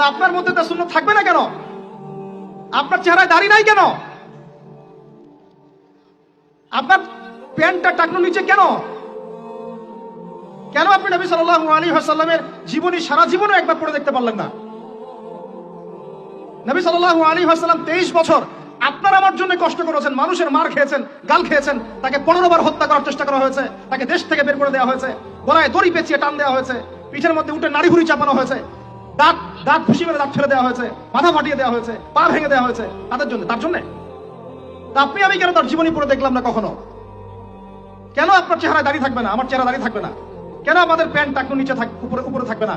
আপনার মধ্যে সুন্নত থাকবে না কেন? আপনার চেহারায় দাড়ি নাই কেন? আপনার প্যান্টটা টাকনো নিচে কেন? কেন আপনি নবী সাল্লাল্লাহু আলাইহি ওয়াসাল্লামের জীবনী, সারা জীবনও একবার পড়ে দেখতে পারলেন না? নবী সাল্লাল্লাহু আলাইহি ওয়াসাল্লাম 23 বছর আপনার আমার জন্য কষ্ট করেছেন, মানুষের মার খেয়েছেন, গাল খেয়েছেন, তাকে পনেরো বার হত্যা করার চেষ্টা করা হয়েছে, তাকে দেশ থেকে বের করে দেওয়া হয়েছে, গলায় দড়ি পেঁচিয়ে টান দেওয়া হয়েছে, পিঠের মধ্যে উঠে নাড়ি হুড়ি চাপানো হয়েছে, দাঁত দাঁত খুশি মেরে দাঁত ফেলে দেওয়া হয়েছে, মাথা ফাটিয়ে দেওয়া হয়েছে, পা ভেঙে দেওয়া হয়েছে, তাদের জন্য, তার জন্য? তা আপনি আমি কেন তার জীবনী পড়ে দেখলাম না কখনো? কেন আপনার চেহারা দাঁড়িয়ে থাকবে না? আমার চেহারা দাঁড়িয়ে থাকবে না। কেন আমাদের প্যান্ট টাকনো নিচে উপরে উপরে থাকবে না?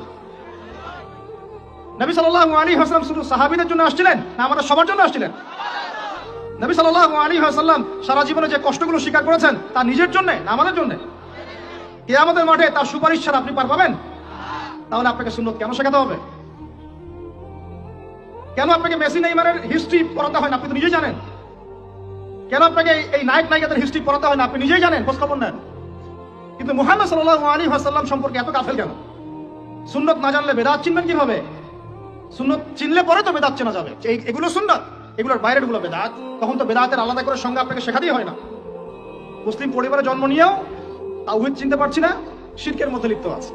নবী সাল্লাল্লাহু আলাইহি ওয়াসাল্লাম শুধু সাহাবীদের জন্য আসছিলেন না আমাদের সবার জন্য আসছিলেন? নবী সাল্লাল্লাহু আলাইহি ওয়াসাল্লাম সারা জীবনে যে কষ্টগুলো স্বীকার করেছেন তা নিজের জন্য না আমাদের জন্য? কিয়ামতের মাঠে তার সুপারিশ ছাড়া আপনি পার পাবেন? তাহলে আপনাকে সুন্নত কেন শেখাতে হবে? কেন আপনাকে মেসি নেইমারের হিস্ট্রি পড়াতে হয় না আপনি তো নিজেই জানেন। কেন আপনাকে এই- নায়ক নায়িকাদের হিস্ট্রি পড়াতে হয় না আপনি নিজেই জানেন? খোঁজ খবর নেন। কিন্তু মুহাম্মদ সাল্লাল্লাহু আলাইহি ওয়াসাল্লাম সম্পর্কে এত গাফেল কেন? সুন্নত না জানলে বেদাত চিনবেন কীভাবে? সুন্নত চিনলে পরে তো বেদাত চেনা যাবে। এগুলো সুন্নত। এগুলোর বাইরেরগুলো বেদাত। তখন তো বেদাতের আলাদা করে সঙ্গে আপনাকে শেখাতেই হয় না। মুসলিম পরিবারে জন্ম নিয়েও তাওহিদ চিনতে পারছি না, শিরকের মধ্যে লিপ্ত আছে।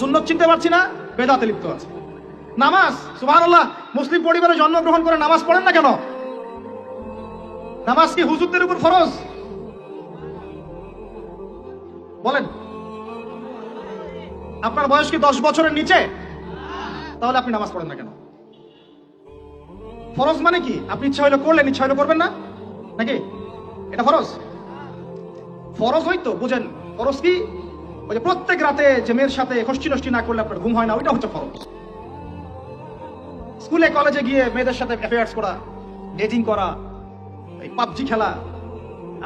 সুন্নত চিনতে পারছি না, বেদাতে লিপ্ত আছে। নামাজ, সুবহানাল্লাহ, মুসলিম পরিবারে জন্মগ্রহণ করে নামাজ পড়েন না কেন? নামাজ কি হুজুরদের উপর ফরজ? বলেন। আপনার বয়স কি দশ বছরের নিচে? তাহলে আপনি নামাজ পড়েন না কেন? ফরজ মানে কি? আপনি ইচ্ছা হইলে করলেন, ইচ্ছা হইলে করবেন না? নাকি? এটা ফরজ? ফরজ হয়তো, বুঝেন, ফরজ কি? ওই যে প্রত্যেক রাতে যে মেয়ের সাথে খষ্টি নষ্টি না করলে আপনার ঘুম হয় না, ওইটা হচ্ছে ফরজ। স্কুলে, কলেজে গিয়ে মেয়েদের সাথে অ্যাফেয়ার্স করা ডেটিং করা, এই পাবজি খেলা,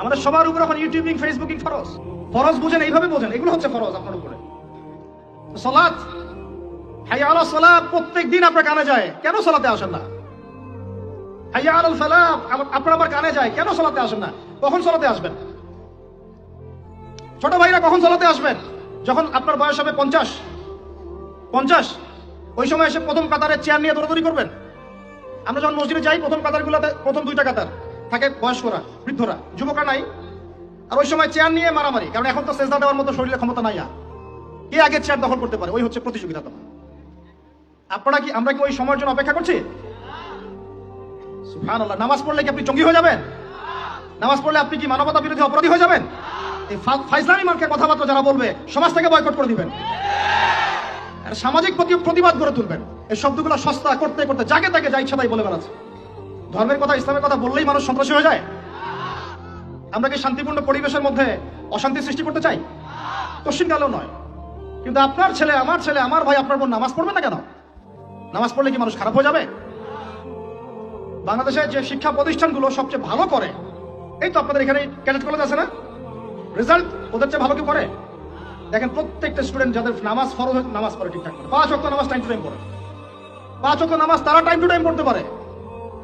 আমাদের সবার উপর এখন ইউটিউবিং ফেসবুকিং ফরজ। ফরজ বুঝেন, এইভাবে বোঝেন, এগুলো হচ্ছে ফরজ আপনার উপরে। সলাৎ প্রত্যেক দিন আপনার কানে যায়। কেন সলাতে আসেন না? হাইয়া আপনার কানে যায়। কেন সলাতে আসেন না? কখন সলাতে আসবেন? ছোট ভাইরা কখন সলাতে আসবেন? যখন আপনার বয়স হবে পঞ্চাশ। পঞ্চাশ? ওই সময় এসে প্রথম কাতারে চেয়ার নিয়ে দৌড়াদৌড়ি করবেন। আমরা যখন মসজিদে যাই, প্রথম কাতারগুলোতে প্রথম দুইটা কাতার। থাকে বয়স্করা, বৃদ্ধরা, যুবকরা নাই। আর ওই সময় চেয়ার নিয়ে মারামারি। কারণ এখন তো সেজদা দেওয়ার মতো শরীরে ক্ষমতা নাই আর। কে আগে চেয়ার দখল করতে পারে? ওই হচ্ছে প্রতিযোগিতা তখন। আপনারা কি, আমরা কি ওই সময়ের জন্য অপেক্ষা করছি? সুবহানাল্লাহ, নামাজ পড়লে কি আপনি জঙ্গি হয়ে যাবেন? নামাজ পড়লে আপনি কি মানবতা বিরোধী অপরাধী হয়ে যাবেন? এই ফাইজলামি মার্কের কথাবার্তা যারা বলবে, সমাজ থেকে বয়কট করে দিবেন। আর সামাজিক প্রতি- প্রতিবাদ গড়ে তুলবেন। এই শব্দগুলো সস্তা করতে করতে যাকে তাকে, যা ইচ্ছা তাই বলে বেড়াচ্ছে। ধর্মের কথা, ইসলামের কথা বললেই মানুষ সন্ত্রাসী হয়ে যায়। আমরা কি শান্তিপূর্ণ পরিবেশের মধ্যে অশান্তি সৃষ্টি করতে চাই? কালেও নয়। কিন্তু আপনার ছেলে, আমার ছেলে, আমার ভাই, আপনার বোন নামাজ পড়বে না কেন? নামাজ পড়লে কি মানুষ খারাপ হয়ে যাবে? বাংলাদেশে যে শিক্ষা প্রতিষ্ঠানগুলো সবচেয়ে ভালো করে, এই তো আপনাদের এখানে ক্যাডেট কলেজ আছে না? রেজাল্ট ওদের চেয়ে ভালো কি করে? দেখেন প্রত্যেকটা স্টুডেন্ট যাদের নামাজ ফরজ নামাজ পড়ে ঠিকঠাক করে পাঁচ অক্ট নামাজ টাইম টু টাইম পড়ে। পাঁচ অক্ট নামাজ তারা টাইম টু টাইম পড়তে পারে।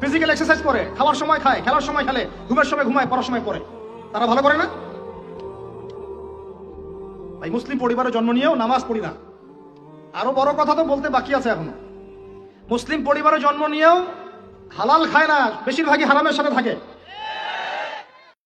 ফিজিক্যাল এক্সারসাইজ করে, খাওয়ার সময় খায়, খেলার সময় খেলে, ঘুমের সময় ঘুমায়, পড়ার সময় পড়ে। তারা ভালো করে না? তাই মুসলিম পরিবারে জন্ম নিয়েও নামাজ পড়ি না। আরও বড় কথা তো বলতে বাকি আছে এখনও। মুসলিম পরিবারে জন্ম নিয়েও হালাল খায় না বেশিরভাগই হারামের সাথে থাকে।